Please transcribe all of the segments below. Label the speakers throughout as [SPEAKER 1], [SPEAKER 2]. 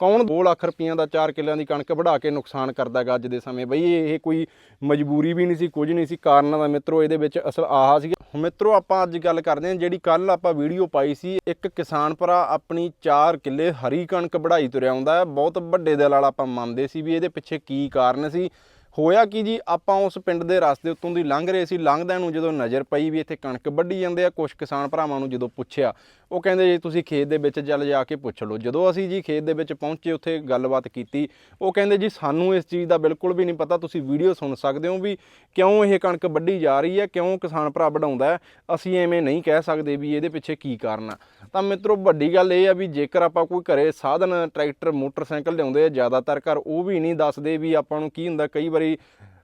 [SPEAKER 1] ਕੌਣ 2 ਲੱਖ ਰੁਪਈਆਂ ਦਾ 4 ਕਿੱਲਿਆਂ ਦੀ ਕਣਕ ਵਢਾ ਕੇ ਨੁਕਸਾਨ ਕਰਦਾ ਹੈਗਾ ਅੱਜ ਦੇ ਸਮੇਂ? ਬਈ ਇਹ ਕੋਈ ਮਜਬੂਰੀ ਵੀ ਨਹੀਂ ਸੀ, ਕੁਝ ਨਹੀਂ ਸੀ, ਕਾਰਨਾਂ ਦਾ ਮਿੱਤਰੋ, ਇਹਦੇ ਵਿੱਚ ਅਸਲ ਆਹਾ ਸੀ ਮਿੱਤਰੋ, ਆਪਾਂ ਅੱਜ ਗੱਲ ਕਰਦੇ ਹਾਂ, ਜਿਹੜੀ ਕੱਲ ਆਪਾਂ ਵੀਡੀਓ ਪਾਈ ਸੀ, ਇੱਕ ਕਿਸਾਨ ਭਰਾ ਆਪਣੀ 4 ਕਿੱਲੇ ਹਰੀ ਕਣਕ ਵਢਾਈ ਤੁਰਿਆ ਆਉਂਦਾ ਬਹੁਤ ਵੱਡੇ ਦਿਲ ਵਾਲਾ ਆਪਾਂ ਮੰਨਦੇ ਸੀ ਵੀ ਇਹਦੇ ਪਿੱਛੇ ਕੀ ਕਾਰਨ ਸੀ। ਹੋਇਆ ਕੀ ਜੀ? ਆਪਾਂ ਉਸ ਪਿੰਡ ਦੇ ਰਸਤੇ ਉੱਤੋਂ ਦੀ ਲੰਘ ਰਹੇ ਸੀ। ਲੰਘਦਿਆਂ ਨੂੰ ਜਦੋਂ ਨਜ਼ਰ ਪਈ ਵੀ ਇੱਥੇ ਕਣਕ ਵੱਢੀ ਜਾਂਦੇ ਆ ਕੁਝ ਕਿਸਾਨ ਭਰਾਵਾਂ ਨੂੰ ਜਦੋਂ ਪੁੱਛਿਆ, ਉਹ ਕਹਿੰਦੇ ਜੀ, ਤੁਸੀਂ ਖੇਤ ਦੇ ਵਿੱਚ ਚੱਲ ਜਾ ਕੇ ਪੁੱਛ ਲਓ। ਜਦੋਂ ਅਸੀਂ ਜੀ ਖੇਤ ਦੇ ਵਿੱਚ ਪਹੁੰਚੇ, ਉੱਥੇ ਗੱਲਬਾਤ ਕੀਤੀ, ਉਹ ਕਹਿੰਦੇ ਜੀ, ਸਾਨੂੰ ਇਸ ਚੀਜ਼ ਦਾ ਬਿਲਕੁਲ ਵੀ ਨਹੀਂ ਪਤਾ। ਤੁਸੀਂ ਵੀਡੀਓ ਸੁਣ ਸਕਦੇ ਹੋ ਵੀ ਕਿਉਂ ਇਹ ਕਣਕ ਵੱਢੀ ਜਾ ਰਹੀ ਹੈ, ਕਿਉਂ ਕਿਸਾਨ ਭਰਾ ਵਢਾਉਂਦਾ ਅਸੀਂ ਐਵੇਂ ਨਹੀਂ ਕਹਿ ਸਕਦੇ ਵੀ ਇਹਦੇ ਪਿੱਛੇ ਕੀ ਕਾਰਨ ਆ। ਤਾਂ ਮਿੱਤਰੋ, ਵੱਡੀ ਗੱਲ ਇਹ ਆ ਵੀ ਜੇਕਰ ਆਪਾਂ ਕੋਈ ਘਰੇ ਸਾਧਨ, ਟਰੈਕਟਰ, ਮੋਟਰਸਾਈਕਲ ਲਿਆਉਂਦੇ ਆ, ਜ਼ਿਆਦਾਤਰ ਘਰ ਉਹ ਵੀ ਨਹੀਂ ਦੱਸਦੇ ਵੀ ਆਪਾਂ ਨੂੰ ਕੀ ਹੁੰਦਾ। ਕਈ ਵਾਰੀ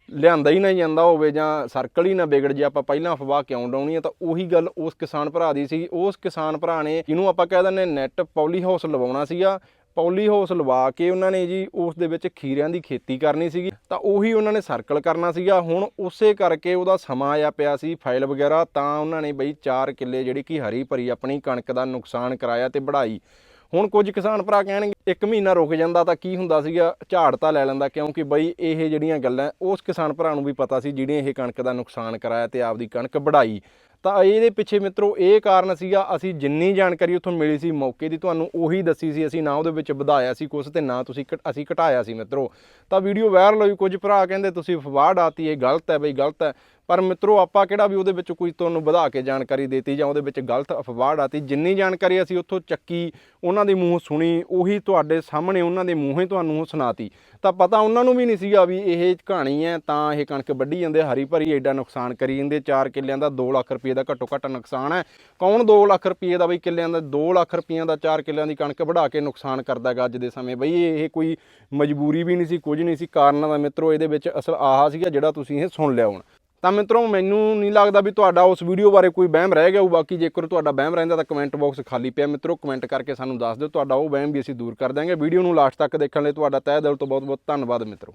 [SPEAKER 1] ਲਿਆਂਦਾ ਹੀ ਨਾ ਜਾਂਦਾ ਹੋਵੇ ਜਾਂ ਸਰਕਲ ਹੀ ਨਾ ਵਿਗੜ ਜੇ, ਆਪਾਂ ਪਹਿਲਾਂ ਅਫਵਾਹ ਕਿਉਂ ਡਾਉਣੀ ਆ? ਤਾਂ ਉਹੀ ਗੱਲ ਉਸ ਕਿਸਾਨ ਭਰਾ ਦੀ ਸੀ। ਉਸ ਕਿਸਾਨ ਭਰਾ ਨੇ ਜਿਹਨੂੰ ਆਪਾਂ ਕਹਿ ਦਿੰਦੇ ਨੈਟ ਪੌਲੀ ਹਾਊਸ ਲਵਾਉਣਾ ਸੀਗਾ। ਪੌਲੀ ਹਾਊਸ ਲਵਾ ਕੇ ਉਹਨਾਂ ਨੇ ਜੀ ਉਸ ਦੇ ਵਿੱਚ ਖੀਰਿਆਂ ਦੀ ਖੇਤੀ ਕਰਨੀ ਸੀਗੀ। ਤਾਂ ਉਹੀ ਉਹਨਾਂ ਨੇ ਸਰਕਲ ਕਰਨਾ ਸੀਗਾ। ਹੁਣ ਉਸੇ ਕਰਕੇ ਉਹਦਾ ਸਮਾਂ ਆਇਆ ਪਿਆ ਸੀ ਫਾਈਲ ਵਗੈਰਾ। ਤਾਂ ਉਹਨਾਂ ਨੇ ਬਈ 4 ਕਿੱਲੇ ਜਿਹੜੀ ਕਿ ਹਰੀ ਭਰੀ ਆਪਣੀ ਕਣਕ ਦਾ ਨੁਕਸਾਨ ਕਰਾਇਆ ਤੇ ਵਢਾਈ ਹੁਣ ਕੁਝ ਕਿਸਾਨ ਭਰਾ ਕਹਿਣਗੇ, ਇੱਕ ਮਹੀਨਾ ਰੁਕ ਜਾਂਦਾ ਤਾਂ ਕੀ ਹੁੰਦਾ ਸੀਗਾ? ਝਾੜ ਤਾਂ ਲੈ ਲੈਂਦਾ, ਕਿਉਂਕਿ ਬਈ ਇਹ ਜਿਹੜੀਆਂ ਗੱਲਾਂ, ਉਸ ਕਿਸਾਨ ਭਰਾ ਨੂੰ ਵੀ ਪਤਾ ਸੀ ਜਿਹੜੀਆਂ ਇਹ ਕਣਕ ਦਾ ਨੁਕਸਾਨ ਕਰਾਇਆ ਤੇ ਆਪਦੀ ਕਣਕ ਵਢਾਈ। ਤਾਂ ਇਹਦੇ ਪਿੱਛੇ ਮਿੱਤਰੋ ਇਹ ਕਾਰਨ ਸੀਗਾ, ਅਸੀਂ ਜਿੰਨੀ ਜਾਣਕਾਰੀ ਉੱਥੋਂ ਮਿਲੀ ਸੀ, ਮੌਕੇ ਦੀ ਤੁਹਾਨੂੰ ਉਹੀ ਦੱਸੀ ਸੀ, ਅਸੀਂ ਨਾ ਉਹਦੇ ਵਿੱਚ ਵਧਾਇਆ ਸੀ ਕੁਛ ਤੇ ਨਾ ਤੁਸੀਂ ਘਟ- ਅਸੀਂ ਘਟਾਇਆ ਸੀ ਮਿੱਤਰੋ। ਤਾਂ ਵੀਡੀਓ ਵਾਇਰਲ ਹੋਈ, ਕੁਝ ਭਰਾ ਕਹਿੰਦੇ ਤੁਸੀਂ ਅਫਵਾਹ ਆਤੀ, ਇਹ ਗਲਤ ਹੈ ਬਈ, ਗਲਤ ਹੈ। ਪਰ ਮਿੱਤਰੋ ਆਪਾਂ ਕਿਹੜਾ ਵੀ ਉਹਦੇ ਵਿੱਚ ਕੋਈ ਤੁਹਾਨੂੰ ਵਧਾ ਕੇ ਜਾਣਕਾਰੀ ਦੇਤੀ ਜਾਂ ਉਹਦੇ ਵਿੱਚ ਗਲਤ ਅਫਵਾਹ ਆਤੀ, ਜਿੰਨੀ ਜਾਣਕਾਰੀ ਅਸੀਂ ਉੱਥੋਂ ਚੱਕੀ, ਉਹਨਾਂ ਦੇ ਮੂੰਹੋਂ ਸੁਣੀ, ਉਹੀ ਤੁਹਾਡੇ ਸਾਹਮਣੇ ਉਹਨਾਂ ਦੇ ਮੂੰਹੋਂ ਹੀ ਤੁਹਾਨੂੰ ਸੁਣਾਤੀ। ਤਾਂ ਪਤਾ ਉਹਨਾਂ ਨੂੰ ਵੀ ਨਹੀਂ ਸੀਗਾ ਵੀ ਇਹ ਕਹਾਣੀ ਹੈ, ਤਾਂ ਇਹ ਕਣਕ ਵੱਢੀ ਜਾਂਦੇ, ਹਰੀ ਭਰੀ ਐਡਾ ਨੁਕਸਾਨ ਕਰੀ ਜਾਂਦੇ 4 ਕਿੱਲਿਆਂ ਦਾ 2 ਲੱਖ ਰੁਪਏ ਦਾ ਘੱਟੋ ਘੱਟ ਨੁਕਸਾਨ ਹੈ। ਕੌਣ 2 ਲੱਖ ਰੁਪਏ ਦਾ ਬਈ ਕਿੱਲਿਆਂ ਦਾ 2 ਲੱਖ ਰੁਪਈਆਂ ਦਾ 4 ਕਿੱਲਿਆਂ ਦੀ ਕਣਕ ਵਢਾ ਕੇ ਨੁਕਸਾਨ ਕਰਦਾ ਹੈਗਾ ਅੱਜ ਦੇ ਸਮੇਂ? ਬਈ ਇਹ ਕੋਈ ਮਜਬੂਰੀ ਵੀ ਨਹੀਂ ਸੀ, ਕੁਝ ਨਹੀਂ ਸੀ। ਕਾਰਨਾਂ ਦਾ ਮਿੱਤਰੋ, ਇਹਦੇ ਵਿੱਚ ਅਸਲ ਆਹਾ ਸੀਗਾ ਜਿਹੜਾ ਤੁਸੀਂ ਇਹ ਸੁਣ ਲਿਆ ਹੁਣ। ਤਾਂ ਮਿੱਤਰੋ, ਮੈਨੂੰ ਨਹੀਂ ਲੱਗਦਾ ਵੀ ਤੁਹਾਡਾ ਉਸ ਵੀਡੀਓ ਬਾਰੇ ਕੋਈ ਵਹਿਮ ਰਹਿ ਗਿਆ ਹੋਊ। ਬਾਕੀ ਜੇਕਰ ਤੁਹਾਡਾ ਵਹਿਮ ਰਹਿੰਦਾ ਤਾਂ ਕਮੈਂਟ ਬਾਕਸ ਖਾਲੀ ਪਿਆ। ਮਿੱਤਰੋ ਕਮੈਂਟ ਕਰਕੇ ਸਾਨੂੰ ਦੱਸ ਦਿਓ। ਤੁਹਾਡਾ ਉਹ ਵਹਿਮ ਵੀ ਅਸੀਂ ਦੂਰ ਕਰ ਦਾਂਗੇ ਵੀਡੀਓ ਨੂੰ ਲਾਸਟ ਤੱਕ ਦੇਖਣ ਲਈ ਤੁਹਾਡਾ ਤਹਿ ਦਿਲ ਤੋਂ ਬਹੁਤ ਬਹੁਤ ਧੰਨਵਾਦ ਮਿੱਤਰੋ।